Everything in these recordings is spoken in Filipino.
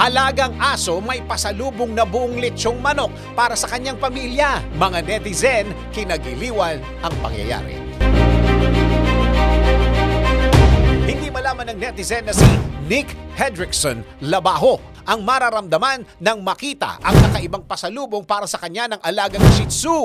Alagang aso may pasalubong na buong lechong manok para sa kanyang pamilya. Mga netizen, kinagiliwan ang pangyayari. Hindi malaman ng netizen na si Nick Hedrickson Labaho ang mararamdaman ng makita ang kakaibang pasalubong para sa kanya ng alagang Shih Tzu.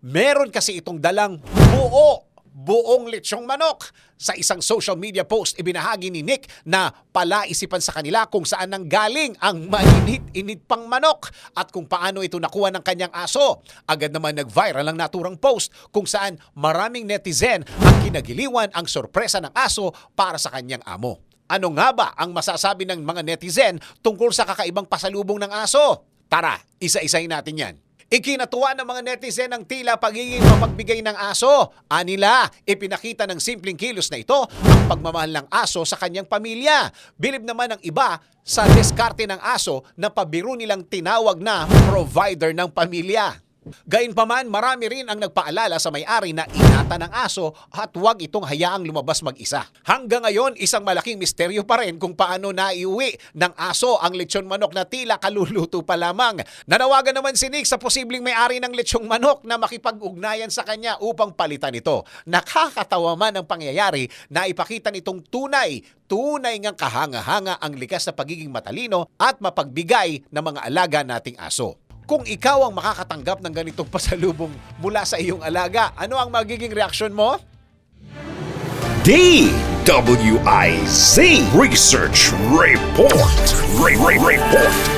Meron kasi itong dalang buo, buong lechong manok. Sa isang social media post, ibinahagi ni Nick na palaisipan sa kanila kung saan nang galing ang mainit-init pang manok at kung paano ito nakuha ng kanyang aso. Agad naman nag-viral ang naturang post kung saan maraming netizen ang kinagiliwan ang sorpresa ng aso para sa kanyang amo. Ano nga ba ang masasabi ng mga netizen tungkol sa kakaibang pasalubong ng aso? Tara, isa-isahin natin yan. Ikinatuwa ng mga netizen ang tila pagiging mapagbigay ng aso. Anila, ipinakita ng simpleng kilos na ito ang pagmamahal ng aso sa kanyang pamilya. Bilib naman ng iba sa diskarte ng aso na pabiro nilang tinawag na provider ng pamilya. Gayunpaman, marami rin ang nagpaalala sa may-ari na ingatan ng aso at huwag itong hayaang lumabas mag-isa. Hanggang ngayon, isang malaking misteryo pa rin kung paano naiuwi ng aso ang lechon manok na tila kaluluto pa lamang. Nanawagan naman si Nick sa posibleng may-ari ng lechong manok na makipag-ugnayan sa kanya upang palitan ito. Nakakatawa man ang pangyayari na ipakita nitong tunay tunay ngang kahanga-hanga ang likas na pagiging matalino at mapagbigay ng mga alaga nating aso. Kung ikaw ang makakatanggap ng ganitong pasalubong mula sa iyong alaga, ano ang magiging reaksyon mo? DWIZ Research Report. Re- Re- Report.